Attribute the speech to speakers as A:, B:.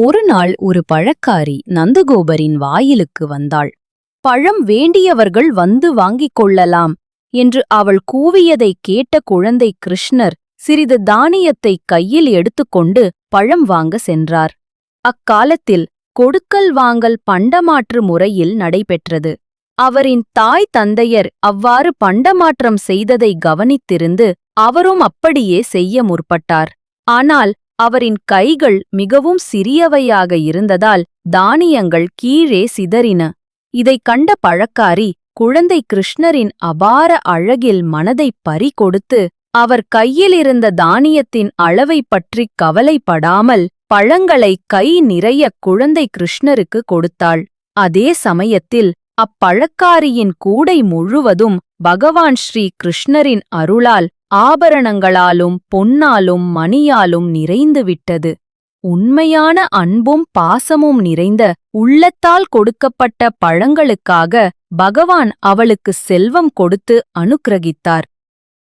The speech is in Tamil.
A: ஒரு நாள் ஒரு பழக்காரி நந்தகோபரின் வாயிலுக்கு வந்தாள். பழம் வேண்டியவர்கள் வந்து வாங்கிக் கொள்ளலாம் என்று அவள் கூவியதைக் கேட்ட குழந்தை கிருஷ்ணர் சிறிது தானியத்தை கையில் எடுத்துக்கொண்டு பழம் வாங்க சென்றார். அக்காலத்தில் கொடுக்கல் வாங்கல் பண்டமாற்று முறையில் நடைபெற்றது. அவரின் தாய் தந்தையர் அவ்வாறு பண்டமாற்றம் செய்ததை கவனித்திருந்து அவரும் அப்படியே செய்ய முற்பட்டார். ஆனால் அவரின் கைகள் மிகவும் சிறியவையாக இருந்ததால் தானியங்கள் கீழே சிதறின. இதைக் கண்ட பழக்காரி குழந்தை கிருஷ்ணரின் அபார அழகில் மனதைப் பறிகொடுத்து அவர் கையிலிருந்த தானியத்தின் அளவைப் பற்றிக் கவலைப்படாமல் பழங்களை கை நிறைய குழந்தை கிருஷ்ணருக்கு கொடுத்தாள். அதே சமயத்தில் அப்பழக்காரியின் கூடை முழுவதும் பகவான் ஸ்ரீ கிருஷ்ணரின் அருளால் ஆபரணங்களாலும் பொன்னாலும் மணியாலும் நிறைந்துவிட்டது. உண்மையான அன்பும் பாசமும் நிறைந்த உள்ளத்தால் கொடுக்கப்பட்ட பழங்களுக்காக பகவான் அவளுக்கு செல்வம் கொடுத்து அனுக்கிரகித்தார்.